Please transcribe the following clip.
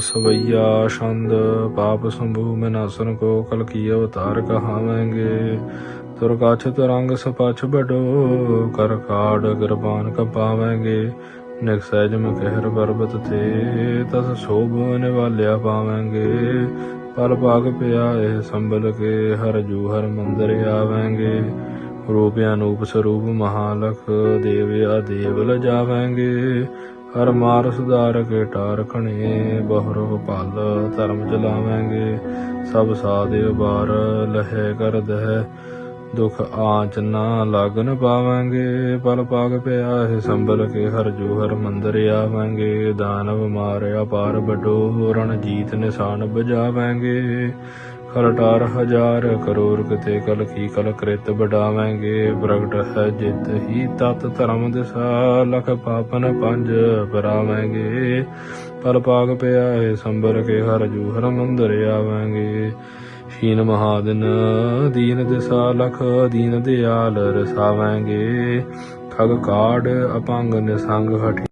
ਸਵਈਆ ਛੰਦ ਪਾਪ ਸੰਭੂ ਮੈਂ ਨਾਸਨ ਕੋ ਕਲ ਕੀ ਅਵਤਾਰ ਕਹਾਵਾਂਗੇ। ਤੁਰ ਕਾਛ ਰੰਗ ਸਪਾਛ ਬਡੋ ਕਰ ਕਾੜ ਗਰਬਾਨ ਨਿਕ ਸਹਿਜ ਮੈਂ ਕਹਿਰ ਪਰਬਤ ਤੇ, ਤਸ ਸ਼ੋਭ ਨਿਵਾਲਿਆ ਪਾਵਾਂਗੇ। ਪਲ ਭਾਗ ਪਿਆ ਇਹ ਸੰਭਲ ਕੇ, ਹਰ ਜੂ ਹਰ ਮੰਦਰ ਆਵਾਂਗੇ। ਰੂਪ ਅਨੂਪ ਸਰੂਪ ਮਹਾਲਖ ਦੇਵਿਆ ਦੇਵ ਆਦੇਵ ਲਜਾਵਾਂਗੇ। ਹਰ ਮਾਰ ਸੁਧਾਰ ਕੇ ਟਾਰਖਣੇ ਬਹੁਰ ਭਲ ਧਰਮ ਚਲਾਵਾਂਗੇ, ਸਭ ਸਾਦੇ ਬਾਰ ਲਹੇ ਕਰ ਦਹਿ ਦੁਖ ਆਂਚ ਨਾ ਲਾਗਨ ਪਾਵਾਂਗੇ, ਪਲ ਪਾਗ ਪਿਆ ਹੈ ਸੰਭਲ ਕੇ ਹਰ ਜੂ ਹਰ ਮੰਦਰ ਆਵਾਂਗੇ। ਦਾਨਵ ਮਾਰਿਆ ਪਾਰ ਬਡੋ ਰਣਜੀਤ ਨਿਸ਼ਾਨ ਬਜਾਵਾਂਗੇ ਖਲਟਾਰ ਹਜ਼ਾਰ ਕਰੋੜ ਕਿਤੇ ਕਲ ਕੀ ਕਲ ਕ੍ਰਿਤ ਬਡਾਵਾਂਗੇ ਪ੍ਰਗਟ ਹੈ ਜਿਤ ਹੀ ਤਤ ਧਰਮ ਦਿਸਾ, ਲਖ ਪਾਪਨ ਪੰਜ ਪਰਾਵਾਂਗੇ ਪਲ ਪਾਗ ਪਿਆ ਹੈ ਸੰਬਰ ਕੇ ਹਰ ਜੂ ਹਰ ਮੰਦਰ ਆਵਾਂਗੇ। ਸ਼ੀਨ ਮਹਾਦਨ ਦੀਨ ਦਿਸਾ, ਲਖ ਦੀਨ ਦਿਆਲ ਰਸਾਵਾਂਗੇ। ਖਗ ਕਾੜ ਅਪੰਗ ਨਿਸੰਗ ਹਠ